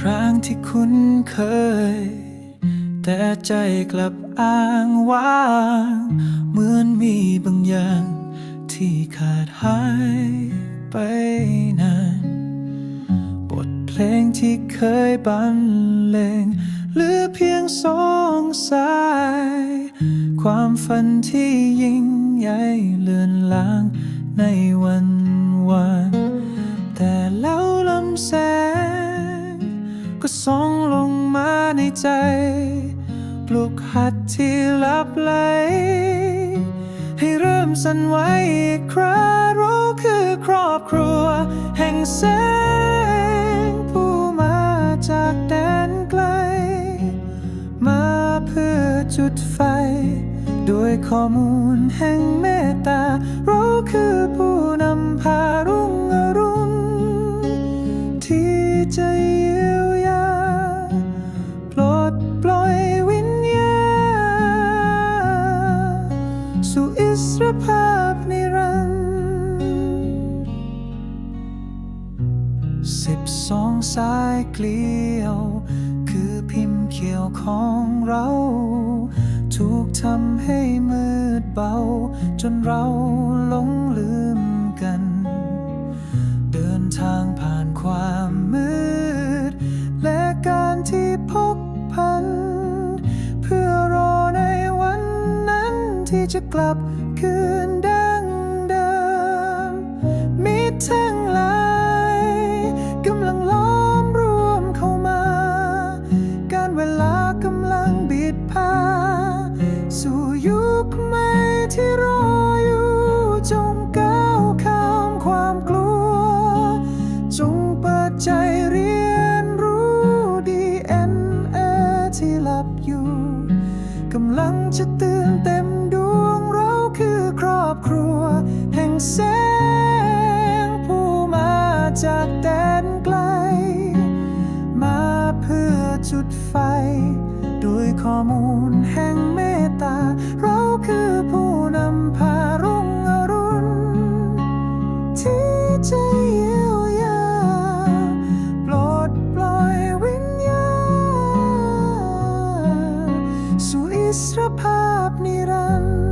ในร่างที่คุ้นเคย แต่ใจกลับอ้างว้าง เหมือนมีบางอย่างที่ขาดหายไปนานบทเพลงที่เคยบรรเลงเหลือเพียงสองสาย ความฝันที่ยิ่งใหญ่เลือนลางในวันวาน ปลุกหัดที่ลับไหล ให้เริ่มสั่นไหวอีกคราเราคือครอบครัว แห่งแสงผู้มาจากแดนไกล มาเพื่อจุดไฟ ด้วยข้อมูลแห่งเมตตาเราคือผู้นำพารุ่ง สายเกลียว คือพิมพ์เขียวของเรา ถูกทำให้มืดเบา จนเราหลงลืมกัน เดินทางผ่านความมืด และการที่พบพัน เพื่อรอในวันนั้นที่จะกลับคืนดั ใจเรียนรู้ DNA ที่หลับอยู่กำลังจะตือนเต็มดวงเราคือครอบครัว แห่งแสงผู้มาจากแดนไกล มาเพื่อจุดไฟ ด้วยข้อมูลแห่งเมตตา สรภาพนิรันด